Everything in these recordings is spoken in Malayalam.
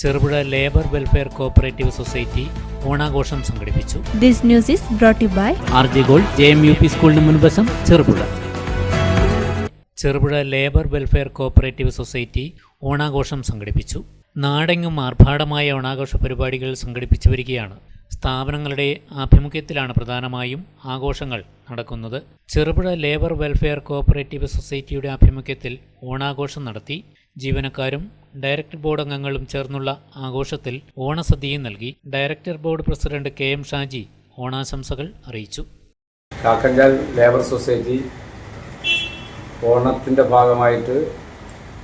Cherupuzha labour welfare cooperative society ഓണാഘോഷം സംഘടിപ്പിച്ചു. This news is brought by R J gold J M U P സ്കൂളിന് മുൻവശം Cherupuzha. Cherupuzha labour welfare cooperative society ഓണാഘോഷം സംഘടിപ്പിച്ചു. നാടെങ്ങും ആർഭാടമായ ഓണാഘോഷ പരിപാടികൾ സംഘടിപ്പിച്ചു വരികയാണ്. സ്ഥാപനങ്ങളുടെ ആഭിമുഖ്യത്തിലാണ് പ്രധാനമായും ആഘോഷങ്ങൾ നടക്കുന്നത്. ചെറുപുഴ ലേബർ വെൽഫെയർ കോപ്പറേറ്റീവ് സൊസൈറ്റിയുടെ ആഭിമുഖ്യത്തിൽ ഓണാഘോഷം നടത്തി ജീവനക്കാരും ഡയറക്ടർ ബോർഡ് അംഗങ്ങളും ചേർന്നുള്ള ആഘോഷത്തിൽ ഓണസദ്യയും നൽകി. Director board president K M Shaji ഓണാശംസകൾ അറിയിച്ചു. കാക്കഞ്ചാൽ ലേബർ സൊസൈറ്റി ഓണത്തിന്റെ ഭാഗമായിട്ട്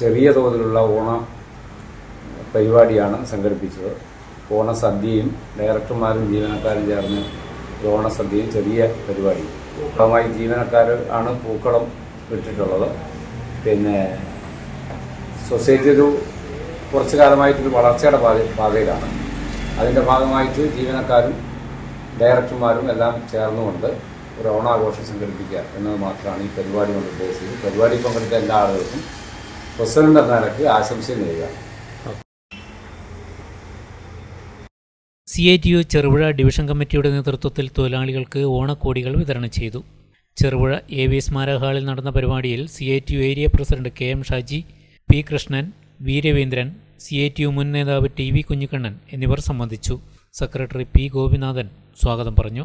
ചെറിയ തോതിലുള്ള ഓണ പരിപാടിയാണ് സംഘടിപ്പിച്ചത്. ഓണസദ്യയും ഡയറക്ടർമാരും ജീവനക്കാരും ചേർന്ന് ഓണസദ്യയും ചെറിയ പരിപാടി ഭാഗമായി ജീവനക്കാർ ആണ് പൂക്കളം ഇട്ടിട്ടുള്ളത്. പിന്നെ സൊസൈറ്റി ഒരു കുറച്ചു കാലമായിട്ടൊരു വളർച്ചയുടെ പാത പാതയിലാണ്. അതിന്റെ ഭാഗമായിട്ട് ജീവനക്കാരും ഡയറക്ടർമാരും എല്ലാം ചേർന്നുകൊണ്ട് ഒരു ഓണാഘോഷം സംഘടിപ്പിക്കുക എന്നത് മാത്രമാണ് ഈ പരിപാടി കൊണ്ട് ഉദ്ദേശിച്ചത്. പരിപാടി പങ്കെടുത്ത എല്ലാ ആളുകൾക്കും പ്രസിഡന്റ് എന്ന നിലയ്ക്ക് ആശംസ നേരുക. C I T U Cherupuzha division കമ്മിറ്റിയുടെ നേതൃത്വത്തിൽ തൊഴിലാളികൾക്ക് ഓണക്കോടികൾ വിതരണം ചെയ്തു. ചെറുപുഴ എ വി സ്മാരക ഹാളിൽ നടന്ന പരിപാടിയിൽ C I T U area president K M Shaji P Krishnan V Raveendran C I T U മുൻ നേതാവ് ടി വി കുഞ്ഞിക്കണ്ണൻ എന്നിവർ സംബന്ധിച്ചു. സെക്രട്ടറി പി ഗോപിനാഥൻ സ്വാഗതം പറഞ്ഞു.